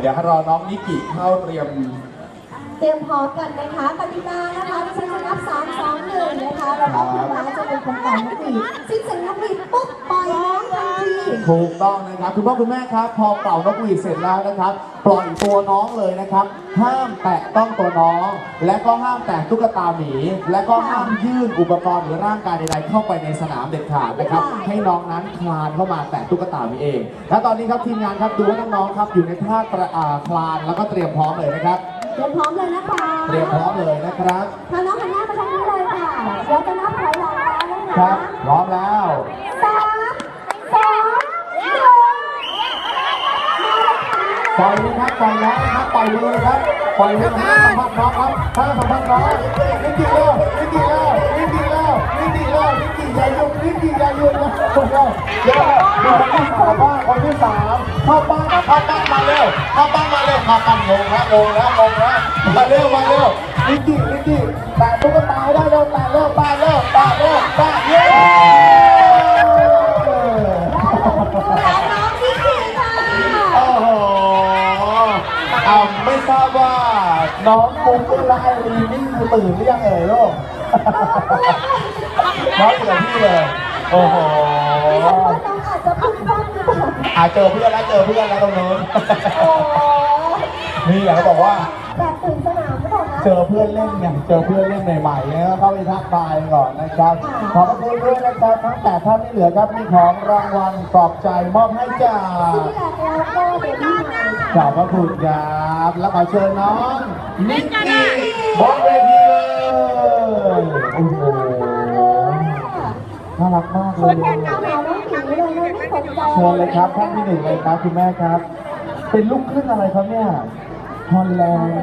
เดี๋ยวให้รอน้องนิกิเข้าเตรียม เตรียมพร้อมกันนะคะกติกานะคะดิฉันจะนับ 3, 2, 1นะคะแล้วก็คุณม้าจะเป็นคนต่อนกหวีดสิ้นเสียงนกหวีดปุ๊บปล่อยน้องทันที ถูกต้องนะครับคุณพ่อคุณแม่ครับ พอเป่านกหวีดเสร็จแล้วนะครับ ปล่อยตัวน้องเลยนะครับ ห้ามแตะต้องตัวน้อง และก็ห้ามแตะตุ๊กตาหมี และก็ห้ามยื่นอุปกรณ์หรือร่างกายใดๆเข้าไปในสนามเด็ดขาดนะครับ ให้น้องนั้นคลานเข้ามาแตะตุ๊กตาหมีเอง และตอนนี้ครับทีมงานครับดูว่าน้องๆครับอยู่ในท่ากระอ่าคลานแล้วก็เตรียมพร้อมเลยนะครับเตรียมพร้อมเลยนะคะเตรียมพร้อมเลยนะครับพาน้องหันหน้าไปทางนี้เลยค่ะเดี๋ยวจะนับถอยหลังแล้วนะครัคะบพร้อมแล้ว สามสองหนึ่งมาเลยค่ะ ปล่อยเลยครับปล่อยน้องนะครับปล่อยมือเลยครับปล่อยมือนะสัมผัสน้องครับถ้าสัมผัสน้องนิกิแล้วนิกิแล้วนิกิแล้วนิกิแล้วนิกิอย่าหยุนิกิอย่าหยุนะถูกแล้วเดี๋ยวเดี๋ยวคนที่สามบ้างคนที่สามเข้าบ้านเข้าบ้านมาเร็วเข้าบ้านมาเร็วเข้าบ้านงงแล้วงงแล้วงงแล้วมาเร็วมาเร็วนิกินิกิแตะตุ๊กตาได้เร็วแตะเร็วแต เอาไม่ทราบว่าน้องปุ้งและไอรีนนี่คือตื่นหรือยังเอ่ยลูกน้องตื่นพี่เลยโอ้โหดิฉันว่าน้องอาจจะพึ่งพลาดหรือเปล่าอาเจอเพื่อนแล้วเจอเพื่อนแล้วตรงนู้นโอ้นี่อยากจะบอกว่าแบบตื่นสนามหรือเปล่านะเจอเพื่อนเล่นไงเจอเพื่อนเล่นใหม่ๆเนี่ยก็เข้าไปทักทายก่อนนะครับ ขอบพระคุณด้วยนะครับทั้งแปดท่านที่เหลือครับมีของรางวัลปลอบใจมอบให้จ้า ขอบพระคุณครับ แล้วขอเชิญน้องนิกกี้บนเวทีเลยโอ้โหน่ารักมากเลยเลยนะไม่สนเชิญเลยครับท่านที่หนึ่งเลยครับคุณแม่ครับ เป็นลูกครึ่งอะไรครับเนี่ยฮอลแลนด์